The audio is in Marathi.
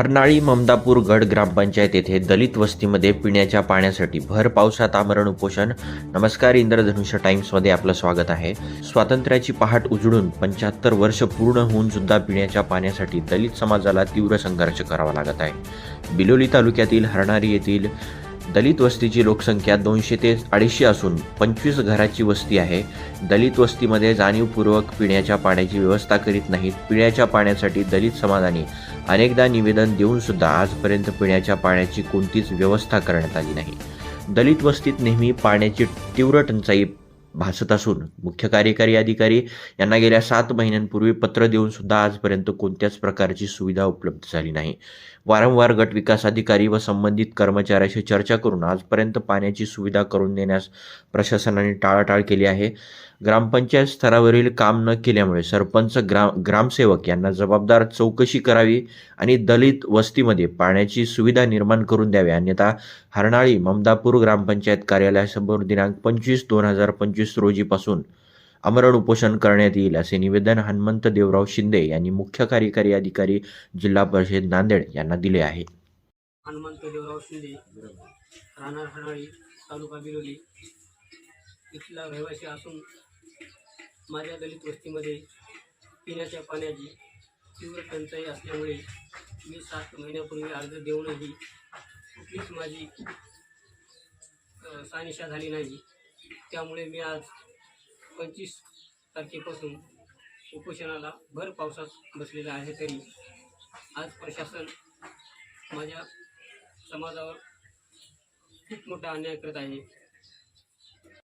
हरनाळी ममदापूर गड ग्रामपंचायत येथे दलित वस्तीमध्ये पिण्याच्या पाण्यासाठी भर पावसात आमरण उपोषण. नमस्कार इंद्रधनुष्य टाइम्समध्ये आपलं स्वागत आहे. स्वातंत्र्याची पहाट उजळून पंच्याहत्तर वर्ष पूर्ण होऊन सुद्धा पिण्याच्या पाण्यासाठी दलित समाजाला तीव्र संघर्ष करावा लागत आहे. बिलोली तालुक्यातील हरणारी येथील दलित वस्तीची लोकसंख्या दोनशे ते अडीचशे असून पंचवीस घराची वस्ती आहे. दलित वस्तीमध्ये जाणीवपूर्वक पिण्याच्या पाण्याची व्यवस्था करीत नाहीत. पिण्याच्या पाण्यासाठी दलित समाजाने अनेकदा निवेदन देऊन सुद्धा आजपर्यंत पिण्याच्या पाण्याची कोणतीच व्यवस्था करण्यात आली नाही. दलित वस्तीत नेहमी पाण्याची तीव्र टंचाई भासत असून मुख्य कार्यकारी अधिकारी यांना गेल्या सात महिन्यांपूर्वी पत्र देऊन सुद्धा आजपर्यंत कोणत्याच प्रकारची सुविधा उपलब्ध झाली नाही. वारंवार गट विकास अधिकारी व संबंधित कर्मचाऱ्याशी चर्चा करून आजपर्यंत पाण्याची सुविधा करून देण्यास प्रशासनाने टाळाटाळ केली आहे. ग्रामपंचायत स्तरावरील काम न केल्यामुळे सरपंच ग्राम ग्रामसेवक यांना जबाबदार चौकशी करावी आणि दलित वस्तीमध्ये पाण्याची सुविधा निर्माण करून द्यावी. अन्यथा हरणाळी ममदापूर ग्रामपंचायत कार्यालयासमोर दिनांक पंचवीस दोन हजार पंचवीस रोजीपासून आमरण उपोषण करण्यात येईल असे निवेदन हनुमंत देवराव शिंदे यांनी मुख्य कार्यकारी अधिकारी जिल्हा परिषद नांदेड यांना दिले आहे. हनुमंत देवराव शिंदे राहणार हनाळी तालुका बिलोली इथला रहिवासी असून माझ्या दलित वस्तीमध्ये पिण्याच्या पाण्याची तीव्र टंचाई असल्यामुळे मी सात महिन्यापूर्वी अर्ज देऊनही कुठलीच माझी सानिशा झाली नाही. त्यामुळे मी आज पंचवीस तारखेपासून उपोषणाला भर पावसात बसलेला आहे तरी आज प्रशासन माझ्या समाजावर खूप मोठा अन्याय करत आहे.